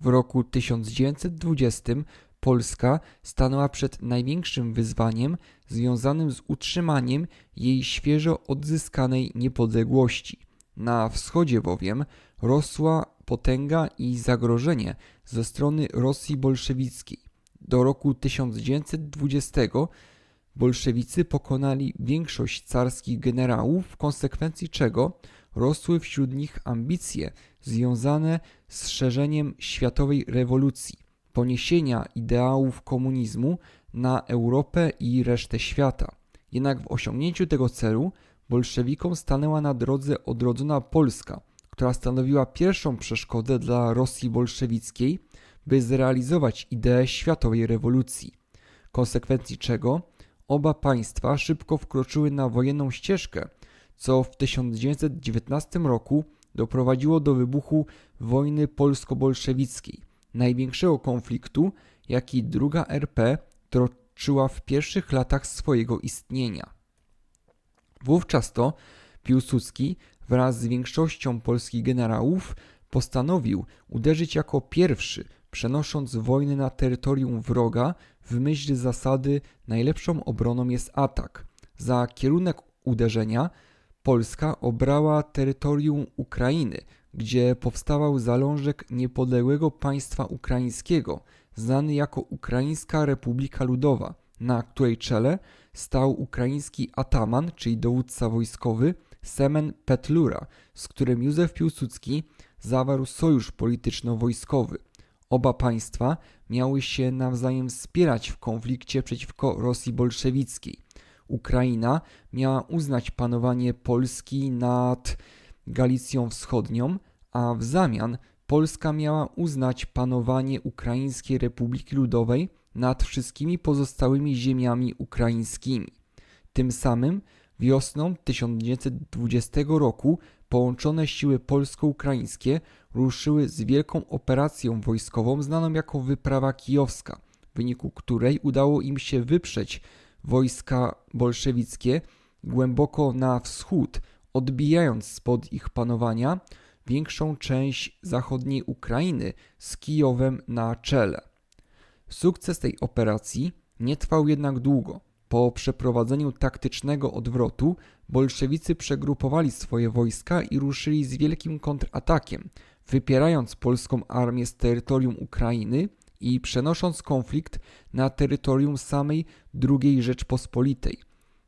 W roku 1920 Polska stanęła przed największym wyzwaniem związanym z utrzymaniem jej świeżo odzyskanej niepodległości. Na wschodzie bowiem rosła potęga i zagrożenie ze strony Rosji bolszewickiej. Do roku 1920 bolszewicy pokonali większość carskich generałów, w konsekwencji czego rosły wśród nich ambicje związane z szerzeniem światowej rewolucji, poniesienia ideałów komunizmu na Europę i resztę świata. Jednak w osiągnięciu tego celu bolszewikom stanęła na drodze odrodzona Polska, która stanowiła pierwszą przeszkodę dla Rosji bolszewickiej, by zrealizować ideę światowej rewolucji. Konsekwencji czego oba państwa szybko wkroczyły na wojenną ścieżkę, co w 1919 roku doprowadziło do wybuchu wojny polsko-bolszewickiej, największego konfliktu, jaki II RP toczyła w pierwszych latach swojego istnienia. Wówczas to Piłsudski wraz z większością polskich generałów postanowił uderzyć jako pierwszy, przenosząc wojnę na terytorium wroga w myśl zasady najlepszą obroną jest atak. Za kierunek uderzenia Polska obrała terytorium Ukrainy, gdzie powstawał zalążek niepodległego państwa ukraińskiego, znany jako Ukraińska Republika Ludowa, na której czele stał ukraiński ataman, czyli dowódca wojskowy Semen Petlura, z którym Józef Piłsudski zawarł sojusz polityczno-wojskowy. Oba państwa miały się nawzajem wspierać w konflikcie przeciwko Rosji bolszewickiej. Ukraina miała uznać panowanie Polski nad Galicją Wschodnią, a w zamian Polska miała uznać panowanie Ukraińskiej Republiki Ludowej nad wszystkimi pozostałymi ziemiami ukraińskimi. Tym samym wiosną 1920 roku połączone siły polsko-ukraińskie ruszyły z wielką operacją wojskową znaną jako Wyprawa Kijowska, w wyniku której udało im się wyprzeć wojska bolszewickie głęboko na wschód, odbijając spod ich panowania większą część zachodniej Ukrainy z Kijowem na czele. Sukces tej operacji nie trwał jednak długo. Po przeprowadzeniu taktycznego odwrotu bolszewicy przegrupowali swoje wojska i ruszyli z wielkim kontratakiem, wypierając polską armię z terytorium Ukrainy i przenosząc konflikt na terytorium samej II Rzeczpospolitej.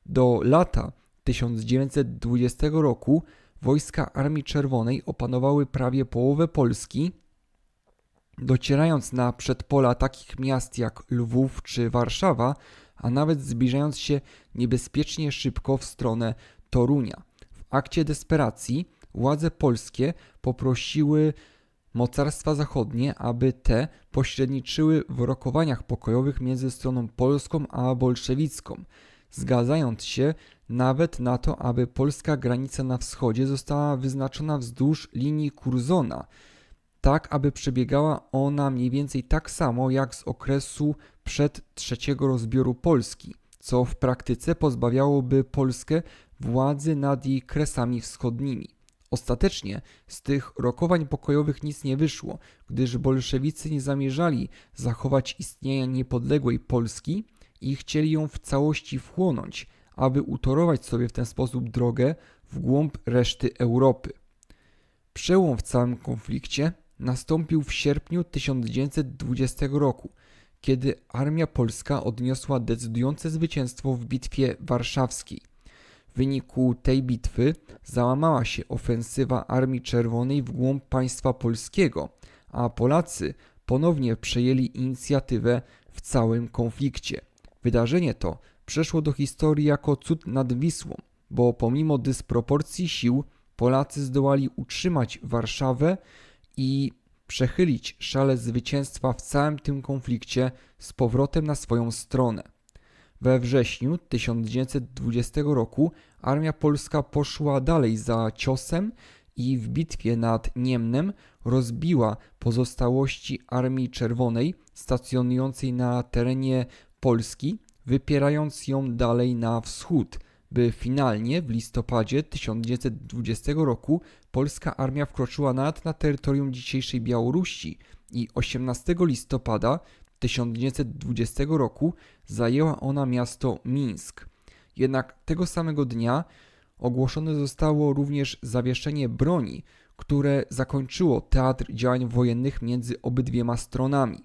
Do lata 1920 roku wojska Armii Czerwonej opanowały prawie połowę Polski, docierając na przedpola takich miast jak Lwów czy Warszawa, a nawet zbliżając się niebezpiecznie szybko w stronę Torunia. W akcie desperacji władze polskie poprosiły mocarstwa zachodnie, aby te pośredniczyły w rokowaniach pokojowych między stroną polską a bolszewicką, zgadzając się nawet na to, aby polska granica na wschodzie została wyznaczona wzdłuż linii Curzona, tak aby przebiegała ona mniej więcej tak samo jak z okresu przed trzeciego rozbioru Polski, co w praktyce pozbawiałoby Polskę władzy nad jej kresami wschodnimi. Ostatecznie z tych rokowań pokojowych nic nie wyszło, gdyż bolszewicy nie zamierzali zachować istnienia niepodległej Polski i chcieli ją w całości wchłonąć, aby utorować sobie w ten sposób drogę w głąb reszty Europy. Przełom w całym konflikcie nastąpił w sierpniu 1920 roku, kiedy armia polska odniosła decydujące zwycięstwo w bitwie warszawskiej. W wyniku tej bitwy załamała się ofensywa Armii Czerwonej w głąb państwa polskiego, a Polacy ponownie przejęli inicjatywę w całym konflikcie. Wydarzenie to przeszło do historii jako cud nad Wisłą, bo pomimo dysproporcji sił Polacy zdołali utrzymać Warszawę i przechylić szale zwycięstwa w całym tym konflikcie z powrotem na swoją stronę. We wrześniu 1920 roku armia polska poszła dalej za ciosem i w bitwie nad Niemnem rozbiła pozostałości Armii Czerwonej stacjonującej na terenie Polski, wypierając ją dalej na wschód, by finalnie w listopadzie 1920 roku polska armia wkroczyła nawet na terytorium dzisiejszej Białorusi i 18 listopada 1920 roku zajęła ona miasto Mińsk. Jednak tego samego dnia ogłoszone zostało również zawieszenie broni, które zakończyło teatr działań wojennych między obydwiema stronami.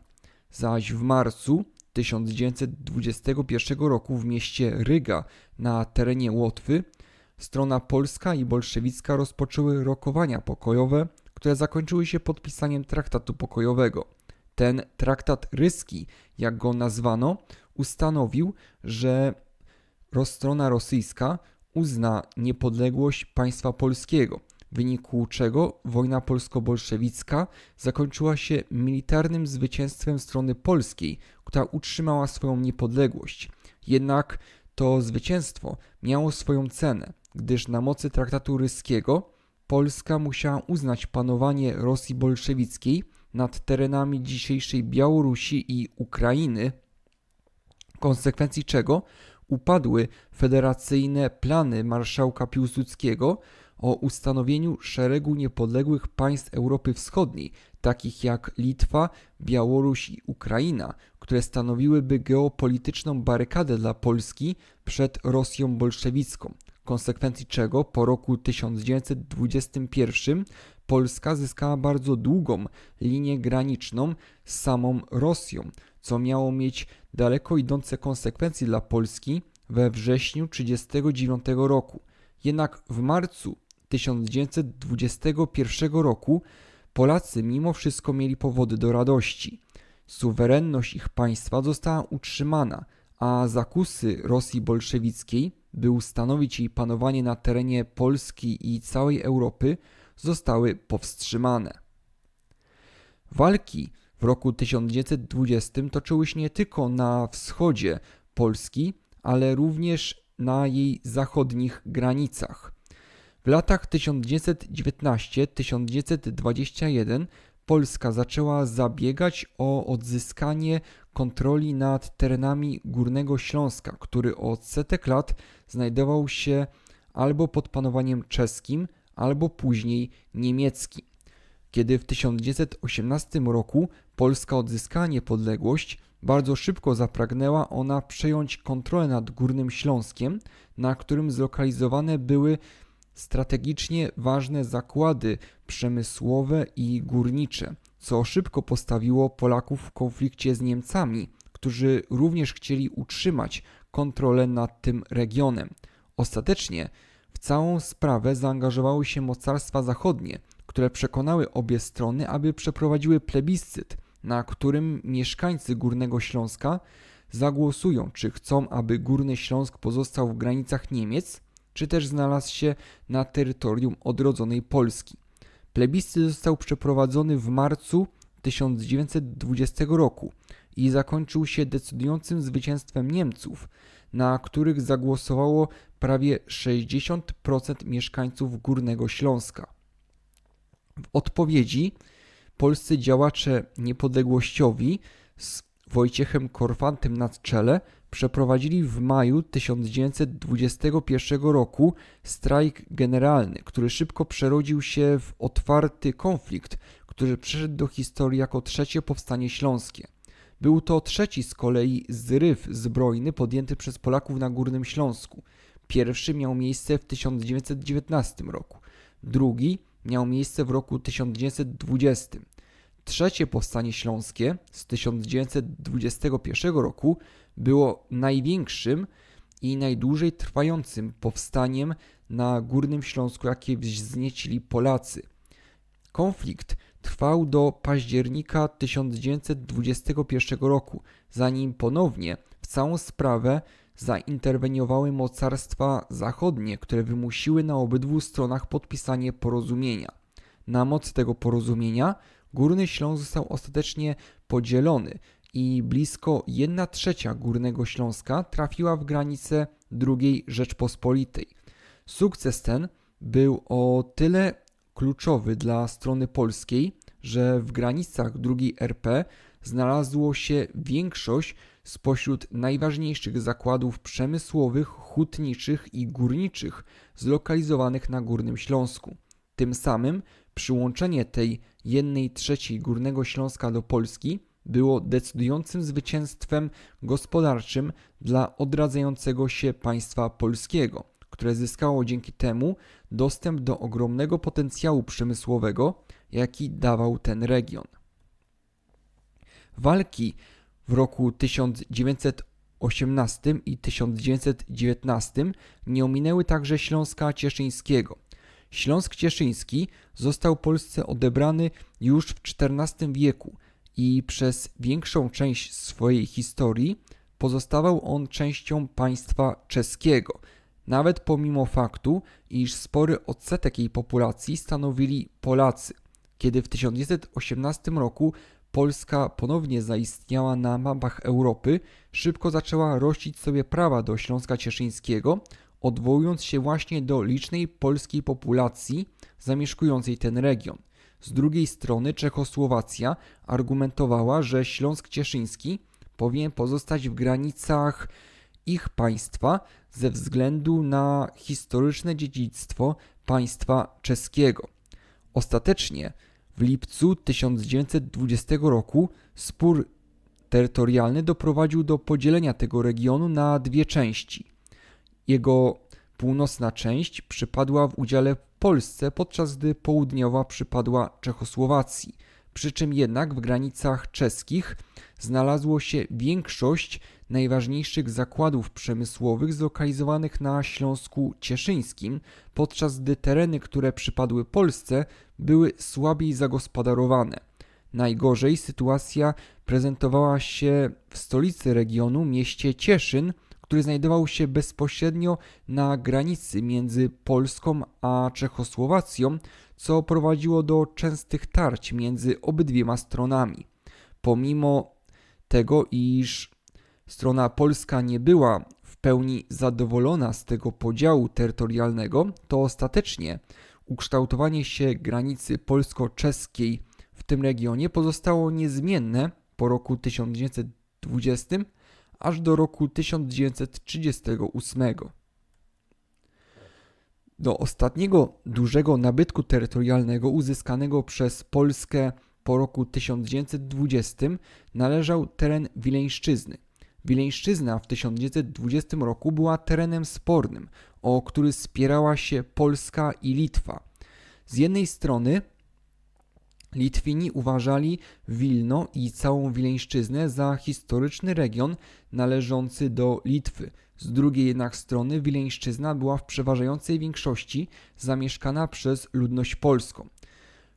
Zaś w marcu 1921 roku w mieście Ryga na terenie Łotwy strona polska i bolszewicka rozpoczęły rokowania pokojowe, które zakończyły się podpisaniem traktatu pokojowego. Ten traktat ryski, jak go nazwano, ustanowił, że strona rosyjska uzna niepodległość państwa polskiego, w wyniku czego wojna polsko-bolszewicka zakończyła się militarnym zwycięstwem strony polskiej, która utrzymała swoją niepodległość. Jednak to zwycięstwo miało swoją cenę, gdyż na mocy traktatu ryskiego Polska musiała uznać panowanie Rosji bolszewickiej nad terenami dzisiejszej Białorusi i Ukrainy, w konsekwencji czego upadły federacyjne plany marszałka Piłsudskiego o ustanowieniu szeregu niepodległych państw Europy Wschodniej, takich jak Litwa, Białoruś i Ukraina, które stanowiłyby geopolityczną barykadę dla Polski przed Rosją bolszewicką. Konsekwencji czego po roku 1921 Polska zyskała bardzo długą linię graniczną z samą Rosją, co miało mieć daleko idące konsekwencje dla Polski we wrześniu 1939 roku. Jednak w marcu 1921 roku Polacy mimo wszystko mieli powody do radości. Suwerenność ich państwa została utrzymana, a zakusy Rosji bolszewickiej, by ustanowić jej panowanie na terenie Polski i całej Europy, zostały powstrzymane. Walki w roku 1920 toczyły się nie tylko na wschodzie Polski, ale również na jej zachodnich granicach. W latach 1919-1921 Polska zaczęła zabiegać o odzyskanie kontroli nad terenami Górnego Śląska, który od setek lat znajdował się albo pod panowaniem czeskim, albo później niemieckim. Kiedy w 1918 roku Polska odzyskała niepodległość, bardzo szybko zapragnęła ona przejąć kontrolę nad Górnym Śląskiem, na którym zlokalizowane były strategicznie ważne zakłady przemysłowe i górnicze, co szybko postawiło Polaków w konflikcie z Niemcami, którzy również chcieli utrzymać kontrolę nad tym regionem. Ostatecznie całą sprawę zaangażowały się mocarstwa zachodnie, które przekonały obie strony, aby przeprowadziły plebiscyt, na którym mieszkańcy Górnego Śląska zagłosują, czy chcą, aby Górny Śląsk pozostał w granicach Niemiec, czy też znalazł się na terytorium odrodzonej Polski. Plebiscyt został przeprowadzony w marcu 1920 roku i zakończył się decydującym zwycięstwem Niemców, na których zagłosowało prawie 60% mieszkańców Górnego Śląska. W odpowiedzi polscy działacze niepodległościowi z Wojciechem Korfantem na czele przeprowadzili w maju 1921 roku strajk generalny, który szybko przerodził się w otwarty konflikt, który przeszedł do historii jako trzecie powstanie śląskie. Był to trzeci z kolei zryw zbrojny podjęty przez Polaków na Górnym Śląsku. Pierwszy miał miejsce w 1919 roku, drugi miał miejsce w roku 1920. Trzecie powstanie śląskie z 1921 roku było największym i najdłużej trwającym powstaniem na Górnym Śląsku, jakie wzniecili Polacy. Konflikt trwał do października 1921 roku, zanim ponownie w całą sprawę zainterweniowały mocarstwa zachodnie, które wymusiły na obydwu stronach podpisanie porozumienia. Na mocy tego porozumienia Górny Śląsk został ostatecznie podzielony i blisko 1 trzecia Górnego Śląska trafiła w granice II Rzeczpospolitej. Sukces ten był o tyle kluczowy dla strony polskiej, że w granicach II RP znalazło się większość spośród najważniejszych zakładów przemysłowych, hutniczych i górniczych zlokalizowanych na Górnym Śląsku. Tym samym przyłączenie tej jednej trzeciej Górnego Śląska do Polski było decydującym zwycięstwem gospodarczym dla odradzającego się państwa polskiego, które zyskało dzięki temu dostęp do ogromnego potencjału przemysłowego, jaki dawał ten region. Walki w roku 1918 i 1919 nie ominęły także Śląska Cieszyńskiego. Śląsk Cieszyński został Polsce odebrany już w XIV wieku i przez większą część swojej historii pozostawał on częścią państwa czeskiego, nawet pomimo faktu, iż spory odsetek jej populacji stanowili Polacy. Kiedy w 1918 roku Polska ponownie zaistniała na mapach Europy, szybko zaczęła rościć sobie prawa do Śląska Cieszyńskiego, odwołując się właśnie do licznej polskiej populacji zamieszkującej ten region. Z drugiej strony Czechosłowacja argumentowała, że Śląsk Cieszyński powinien pozostać w granicach ich państwa ze względu na historyczne dziedzictwo państwa czeskiego. Ostatecznie w lipcu 1920 roku spór terytorialny doprowadził do podzielenia tego regionu na dwie części. Jego północna część przypadła w udziale Polsce, podczas gdy południowa przypadła Czechosłowacji. Przy czym jednak w granicach czeskich znalazło się większość najważniejszych zakładów przemysłowych zlokalizowanych na Śląsku Cieszyńskim, podczas gdy tereny, które przypadły Polsce, były słabiej zagospodarowane. Najgorzej sytuacja prezentowała się w stolicy regionu, mieście Cieszyn, który znajdował się bezpośrednio na granicy między Polską a Czechosłowacją, co prowadziło do częstych tarć między obydwiema stronami. Pomimo tego, iż strona polska nie była w pełni zadowolona z tego podziału terytorialnego, to ostatecznie ukształtowanie się granicy polsko-czeskiej w tym regionie pozostało niezmienne po roku 1920 aż do roku 1938. Do ostatniego dużego nabytku terytorialnego uzyskanego przez Polskę po roku 1920 należał teren Wileńszczyzny. Wileńszczyzna w 1920 roku była terenem spornym, o który spierała się Polska i Litwa. Z jednej strony Litwini uważali Wilno i całą Wileńszczyznę za historyczny region należący do Litwy. Z drugiej jednak strony Wileńszczyzna była w przeważającej większości zamieszkana przez ludność polską.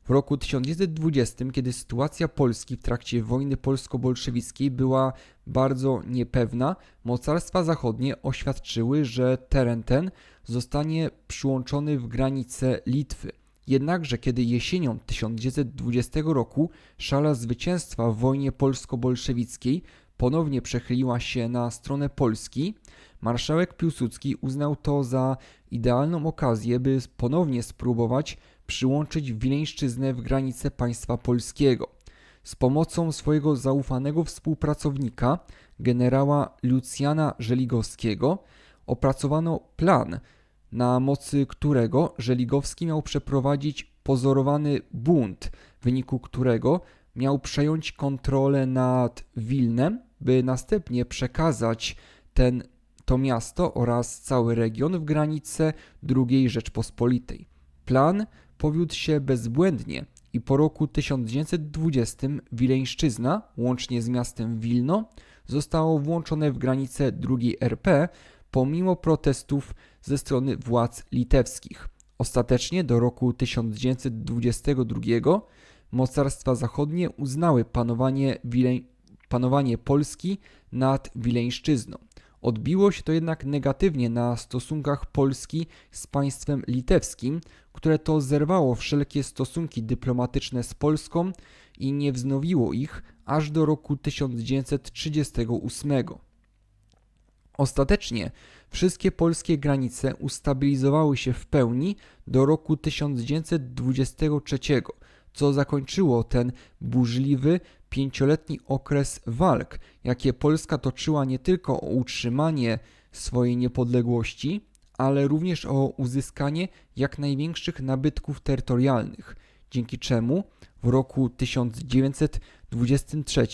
W roku 1920, kiedy sytuacja Polski w trakcie wojny polsko-bolszewickiej była bardzo niepewna, mocarstwa zachodnie oświadczyły, że teren ten zostanie przyłączony w granice Litwy. Jednakże kiedy jesienią 1920 roku szala zwycięstwa w wojnie polsko-bolszewickiej ponownie przechyliła się na stronę Polski, marszałek Piłsudski uznał to za idealną okazję, by ponownie spróbować przyłączyć Wileńszczyznę w granice państwa polskiego. Z pomocą swojego zaufanego współpracownika, generała Lucjana Żeligowskiego, opracowano plan, na mocy którego Żeligowski miał przeprowadzić pozorowany bunt, w wyniku którego miał przejąć kontrolę nad Wilnem, by następnie przekazać ten, to miasto oraz cały region w granice II Rzeczpospolitej. Plan powiódł się bezbłędnie i po roku 1920 Wileńszczyzna, łącznie z miastem Wilno, zostało włączone w granice II RP pomimo protestów ze strony władz litewskich. Ostatecznie do roku 1922 mocarstwa zachodnie uznały panowanie, Wileń, panowanie Polski nad Wileńszczyzną. Odbiło się to jednak negatywnie na stosunkach Polski z państwem litewskim, które to zerwało wszelkie stosunki dyplomatyczne z Polską i nie wznowiło ich aż do roku 1938. Ostatecznie wszystkie polskie granice ustabilizowały się w pełni do roku 1923, co zakończyło ten burzliwy, pięcioletni okres walk, jakie Polska toczyła nie tylko o utrzymanie swojej niepodległości, ale również o uzyskanie jak największych nabytków terytorialnych, dzięki czemu w roku 1923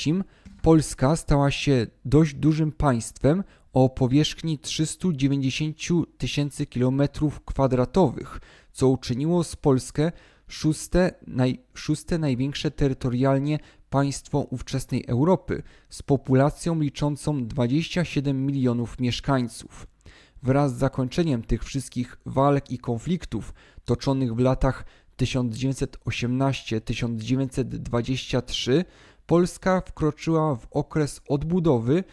Polska stała się dość dużym państwem o powierzchni 390 tysięcy kilometrów kwadratowych, co uczyniło z Polskę szóste, naj, szóste największe terytorialnie państwo ówczesnej Europy z populacją liczącą 27 milionów mieszkańców. Wraz z zakończeniem tych wszystkich walk i konfliktów toczonych w latach 1918-1923 Polska wkroczyła w okres odbudowy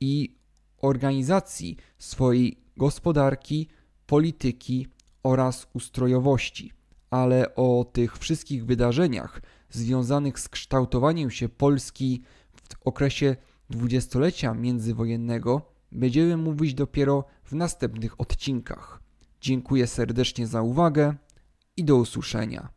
i organizacji swojej gospodarki, polityki oraz ustrojowości. Ale o tych wszystkich wydarzeniach związanych z kształtowaniem się Polski w okresie dwudziestolecia międzywojennego będziemy mówić dopiero w następnych odcinkach. Dziękuję serdecznie za uwagę i do usłyszenia.